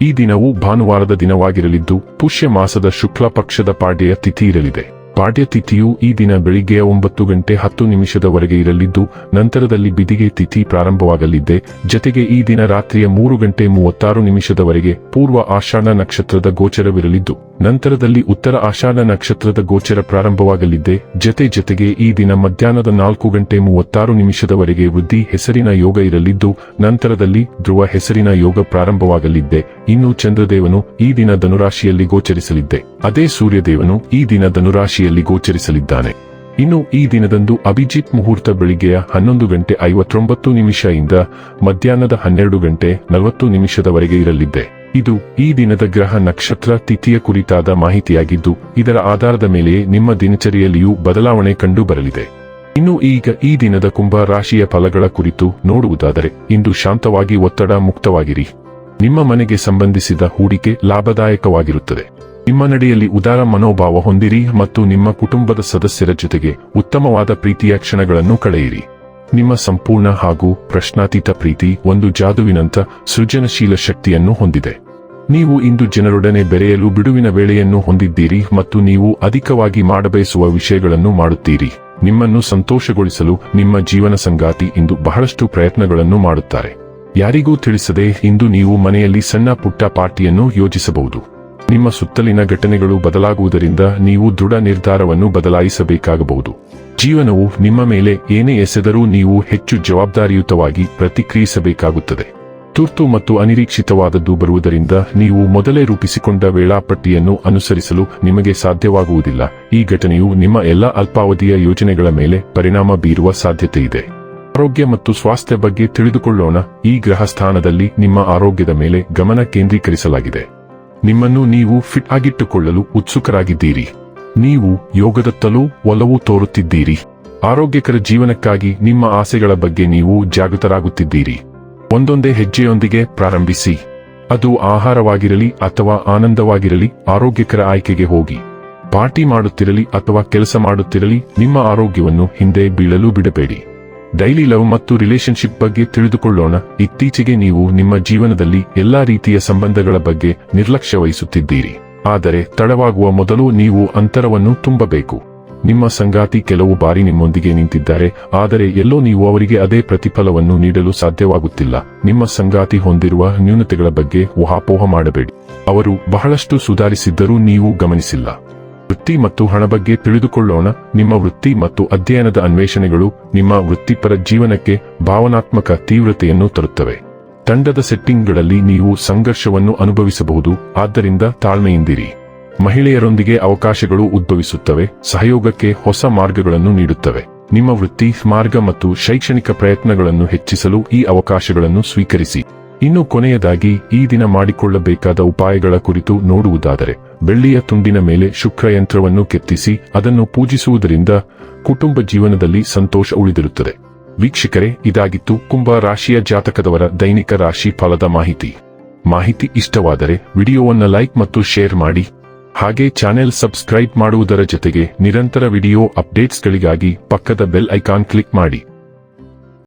ಈ ದಿನವು ಭಾನುವಾರದ ದಿನವಾಗಿರಲಿದ್ದು ಪುಷ್ಯ ಮಾಸದ ಶುಕ್ಲ ಪಕ್ಷದ ಪಾಡ್ಯ ತಿಥಿ ಇರಲಿದೆ. ಪಾಡ್ಯ ತಿಥಿಯು ಈ ದಿನ ಬೆಳಿಗ್ಗೆ ಒಂಬತ್ತು ಗಂಟೆ ಹತ್ತು ನಿಮಿಷದವರೆಗೆ ಇರಲಿದ್ದು, ನಂತರದಲ್ಲಿ ಬಿದಿಗೆ ತಿಥಿ ಪ್ರಾರಂಭವಾಗಲಿದೆ. ಜತೆಗೆ ಈ ದಿನ ರಾತ್ರಿಯ ಮೂರು ಗಂಟೆ ಮೂವತ್ತಾರು ನಿಮಿಷದವರೆಗೆ ಪೂರ್ವ ಆಷಾಢ ನಕ್ಷತ್ರದ ಗೋಚರವಿರಲಿದ್ದು, ನಂತರದಲ್ಲಿ ಉತ್ತರ ಆಷಾಢ ನಕ್ಷತ್ರದ ಗೋಚರ ಪ್ರಾರಂಭವಾಗಲಿದೆ. ಜತೆ ಜತೆಗೆ ಈ ದಿನ ಮಧ್ಯಾಹ್ನದ ನಾಲ್ಕು ಗಂಟೆ ಮೂವತ್ತಾರು ನಿಮಿಷದವರೆಗೆ ವೃದ್ಧಿ ಹೆಸರಿನ ಯೋಗ ಇರಲಿದ್ದು, ನಂತರದಲ್ಲಿ ಧ್ರುವ ಹೆಸರಿನ ಯೋಗ ಪ್ರಾರಂಭವಾಗಲಿದ್ದೆ ಇನ್ನು ಚಂದ್ರದೇವನು ಈ ದಿನ ಧನುರಾಶಿಯಲ್ಲಿ ಗೋಚರಿಸಲಿದ್ದೆ ಅದೇ ಸೂರ್ಯದೇವನು ಈ ದಿನ ಧನುರಾಶಿಯಲ್ಲಿ ಗೋಚರಿಸಲಿದ್ದಾನೆ. ಇನ್ನು ಈ ದಿನದಂದು ಅಭಿಜಿತ್ ಮುಹೂರ್ತ ಬೆಳಿಗ್ಗೆಯ ಹನ್ನೊಂದು ಗಂಟೆ ಐವತ್ತೊಂಬತ್ತು ನಿಮಿಷ ಇಂದ ಮಧ್ಯಾಹ್ನದ ಹನ್ನೆರಡು ಗಂಟೆ ನಲವತ್ತು ನಿಮಿಷದವರೆಗೆ ಇರಲಿದ್ದೆ. ಇದು ಈ ದಿನದ ಗ್ರಹ ನಕ್ಷತ್ರ ತಿಥಿಯ ಕುರಿತಾದ ಮಾಹಿತಿಯಾಗಿದ್ದು, ಇದರ ಆಧಾರದ ಮೇಲೆಯೇ ನಿಮ್ಮ ದಿನಚರಿಯಲ್ಲಿಯೂ ಬದಲಾವಣೆ ಕಂಡು ಬರಲಿದೆ ಇನ್ನು ಈಗ ಈ ದಿನದ ಕುಂಭ ರಾಶಿಯ ಫಲಗಳ ಕುರಿತು ನೋಡುವುದಾದರೆ, ಇಂದು ಶಾಂತವಾಗಿ ಒತ್ತಡ ಮುಕ್ತವಾಗಿರಿ. ನಿಮ್ಮ ಮನೆಗೆ ಸಂಬಂಧಿಸಿದ ಹೂಡಿಕೆ ಲಾಭದಾಯಕವಾಗಿರುತ್ತದೆ. ನಿಮ್ಮ ನಡೆಯಲ್ಲಿ ಉದಾರ ಮನೋಭಾವ ಹೊಂದಿರಿ ಮತ್ತು ನಿಮ್ಮ ಕುಟುಂಬದ ಸದಸ್ಯರ ಜೊತೆಗೆ ಉತ್ತಮವಾದ ಪ್ರೀತಿಯ ಕ್ಷಣಗಳನ್ನು ಕಳೆಯಿರಿ. ನಿಮ್ಮ ಸಂಪೂರ್ಣ ಹಾಗೂ ಪ್ರಶ್ನಾತೀತ ಪ್ರೀತಿ ಒಂದು ಜಾದುವಿನಂತ ಸೃಜನಶೀಲ ಶಕ್ತಿಯನ್ನು ಹೊಂದಿದೆ. ನೀವು ಇಂದು ಜನರೊಡನೆ ಬೆರೆಯಲು ಬಿಡುವಿನ ವೇಳೆಯನ್ನು ಹೊಂದಿದ್ದೀರಿ ಮತ್ತು ನೀವು ಅಧಿಕವಾಗಿ ಮಾಡಬಯಸುವ ವಿಷಯಗಳನ್ನು ಮಾಡುತ್ತೀರಿ. ನಿಮ್ಮನ್ನು ಸಂತೋಷಗೊಳಿಸಲು ನಿಮ್ಮ ಜೀವನ ಸಂಗಾತಿ ಇಂದು ಬಹಳಷ್ಟು ಪ್ರಯತ್ನಗಳನ್ನು ಮಾಡುತ್ತಾರೆ. ಯಾರಿಗೂ ತಿಳಿಸದೆ ಇಂದು ನೀವು ಮನೆಯಲ್ಲಿ ಸಣ್ಣ ಪುಟ್ಟ ಪಾರ್ಟಿಯನ್ನು ಯೋಜಿಸಬಹುದು. ನಿಮ್ಮ ಸುತ್ತಲಿನ ಘಟನೆಗಳು ಬದಲಾಗುವುದರಿಂದ ನೀವು ದೃಢ ನಿರ್ಧಾರವನ್ನು ಬದಲಾಯಿಸಬೇಕಾಗಬಹುದು. ಜೀವನವು ನಿಮ್ಮ ಮೇಲೆ ಏನೇ ಎಸೆದರೂ ನೀವು ಹೆಚ್ಚು ಜವಾಬ್ದಾರಿಯುತವಾಗಿ ಪ್ರತಿಕ್ರಿಯಿಸಬೇಕಾಗುತ್ತದೆ. ತುರ್ತು ಮತ್ತು ಅನಿರೀಕ್ಷಿತವಾದದ್ದು ಬರುವುದರಿಂದ ನೀವು ಮೊದಲೇ ರೂಪಿಸಿಕೊಂಡ ವೇಳಾಪಟ್ಟಿಯನ್ನು ಅನುಸರಿಸಲು ನಿಮಗೆ ಸಾಧ್ಯವಾಗುವುದಿಲ್ಲ. ಈ ಘಟನೆಯು ನಿಮ್ಮ ಎಲ್ಲ ಅಲ್ಪಾವಧಿಯ ಯೋಜನೆಗಳ ಮೇಲೆ ಪರಿಣಾಮ ಬೀರುವ ಸಾಧ್ಯತೆ ಇದೆ. ಆರೋಗ್ಯ ಮತ್ತು ಸ್ವಾಸ್ಥ್ಯ ಬಗ್ಗೆ ತಿಳಿದುಕೊಳ್ಳೋಣ. ಈ ಗ್ರಹ ಸ್ಥಾನದಲ್ಲಿ ನಿಮ್ಮ ಆರೋಗ್ಯದ ಮೇಲೆ ಗಮನ ಕೇಂದ್ರೀಕರಿಸಲಾಗಿದೆ. ನಿಮ್ಮನ್ನು ನೀವು ಫಿಟ್ ಆಗಿಟ್ಟುಕೊಳ್ಳಲು ಉತ್ಸುಕರಾಗಿದ್ದೀರಿ. ನೀವು ಯೋಗದತ್ತಲೂ ಒಲವು ತೋರುತ್ತಿದ್ದೀರಿ. ಆರೋಗ್ಯಕರ ಜೀವನಕ್ಕಾಗಿ ನಿಮ್ಮ ಆಸೆಗಳ ಬಗ್ಗೆ ನೀವು ಜಾಗೃತರಾಗುತ್ತಿದ್ದೀರಿ. ಒಂದೊಂದೇ ಹೆಜ್ಜೆಯೊಂದಿಗೆ ಪ್ರಾರಂಭಿಸಿ. ಅದು ಆಹಾರವಾಗಿರಲಿ ಅಥವಾ ಆನಂದವಾಗಿರಲಿ ಆರೋಗ್ಯಕರ ಆಯ್ಕೆಗೆ ಹೋಗಿ. ಪಾರ್ಟಿ ಮಾಡುತ್ತಿರಲಿ ಅಥವಾ ಕೆಲಸ ಮಾಡುತ್ತಿರಲಿ ನಿಮ್ಮ ಆರೋಗ್ಯವನ್ನು ಹಿಂದೆ ಬೀಳಲು ಬಿಡಬೇಡಿ. ಡೈಲಿ ಲವ್ ಮತ್ತು ರಿಲೇಶನ್ಶಿಪ್ ಬಗ್ಗೆ ತಿಳಿದುಕೊಳ್ಳೋಣ. ಇತ್ತೀಚೆಗೆ ನೀವು ನಿಮ್ಮ ಜೀವನದಲ್ಲಿ ಎಲ್ಲಾ ರೀತಿಯ ಸಂಬಂಧಗಳ ಬಗ್ಗೆ ನಿರ್ಲಕ್ಷ್ಯ ವಹಿಸುತ್ತಿದ್ದೀರಿ ಆದರೆ ತಡವಾಗುವ ಮೊದಲು ನೀವು ಅಂತರವನ್ನು ತುಂಬಬೇಕು. ನಿಮ್ಮ ಸಂಗಾತಿ ಕೆಲವು ಬಾರಿ ನಿಮ್ಮೊಂದಿಗೆ ನಿಂತಿದ್ದಾರೆ. ಆದರೆ ಎಲ್ಲೋ ನೀವು ಅವರಿಗೆ ಅದೇ ಪ್ರತಿಫಲವನ್ನು ನೀಡಲು ಸಾಧ್ಯವಾಗುತ್ತಿಲ್ಲ. ನಿಮ್ಮ ಸಂಗಾತಿ ಹೊಂದಿರುವ ನ್ಯೂನತೆಗಳ ಬಗ್ಗೆ ಊಹಾಪೋಹ ಮಾಡಬೇಡಿ. ಅವರು ಬಹಳಷ್ಟು ಸುಧಾರಿಸಿದ್ದರೂ ನೀವು ಗಮನಿಸಿಲ್ಲ. ವೃತ್ತಿ ಮತ್ತು ಹಣ ಬಗ್ಗೆ ತಿಳಿದುಕೊಳ್ಳೋಣ. ನಿಮ್ಮ ವೃತ್ತಿ ಮತ್ತು ಅಧ್ಯಯನದ ಅನ್ವೇಷಣೆಗಳು ನಿಮ್ಮ ವೃತ್ತಿಪರ ಜೀವನಕ್ಕೆ ಭಾವನಾತ್ಮಕ ತೀವ್ರತೆಯನ್ನು ತರುತ್ತವೆ. ತಂಡದ ಸೆಟ್ಟಿಂಗ್ಗಳಲ್ಲಿ ನೀವು ಸಂಘರ್ಷವನ್ನು ಅನುಭವಿಸಬಹುದು, ಆದ್ದರಿಂದ ತಾಳ್ಮೆಯಿಂದಿರಿ. ಮಹಿಳೆಯರೊಂದಿಗೆ ಅವಕಾಶಗಳು ಉದ್ಭವಿಸುತ್ತವೆ, ಸಹಯೋಗಕ್ಕೆ ಹೊಸ ಮಾರ್ಗಗಳನ್ನು ನೀಡುತ್ತವೆ. ನಿಮ್ಮ ವೃತ್ತಿ, ಮಾರ್ಗ ಮತ್ತು ಶೈಕ್ಷಣಿಕ ಪ್ರಯತ್ನಗಳನ್ನು ಹೆಚ್ಚಿಸಲು ಈ ಅವಕಾಶಗಳನ್ನು ಸ್ವೀಕರಿಸಿ. ಇನ್ನು ಕೊನೆಯದಾಗಿ ಈ ದಿನ ಮಾಡಿಕೊಳ್ಳಬೇಕಾದ ಉಪಾಯಗಳ ಕುರಿತು ನೋಡುವುದಾದರೆ, ಬೆಳ್ಳಿಯ ತುಂಡಿನ ಮೇಲೆ ಶುಕ್ರ ಯಂತ್ರವನ್ನು ಕೆತ್ತಿಸಿ ಅದನ್ನು ಪೂಜಿಸುವುದರಿಂದ ಕುಟುಂಬ ಜೀವನದಲ್ಲಿ ಸಂತೋಷ ಉಳಿದಿರುತ್ತದೆ. ವೀಕ್ಷಕರೇ, ಇದಾಗಿತ್ತು ಕುಂಭ ರಾಶಿಯ ಜಾತಕದವರ ದೈನಿಕ ರಾಶಿ ಫಲದ ಮಾಹಿತಿ. ಮಾಹಿತಿ ಇಷ್ಟವಾದರೆ ವಿಡಿಯೋವನ್ನು ಲೈಕ್ ಮತ್ತು ಶೇರ್ ಮಾಡಿ. ಹಾಗೆ ಚಾನೆಲ್ ಸಬ್ಸ್ಕ್ರೈಬ್ ಮಾಡುವುದರ ಜೊತೆಗೆ ನಿರಂತರ ವಿಡಿಯೋ ಅಪ್ಡೇಟ್ಸ್ಗಳಿಗಾಗಿ ಪಕ್ಕದ ಬೆಲ್ ಐಕಾನ್ ಕ್ಲಿಕ್ ಮಾಡಿ.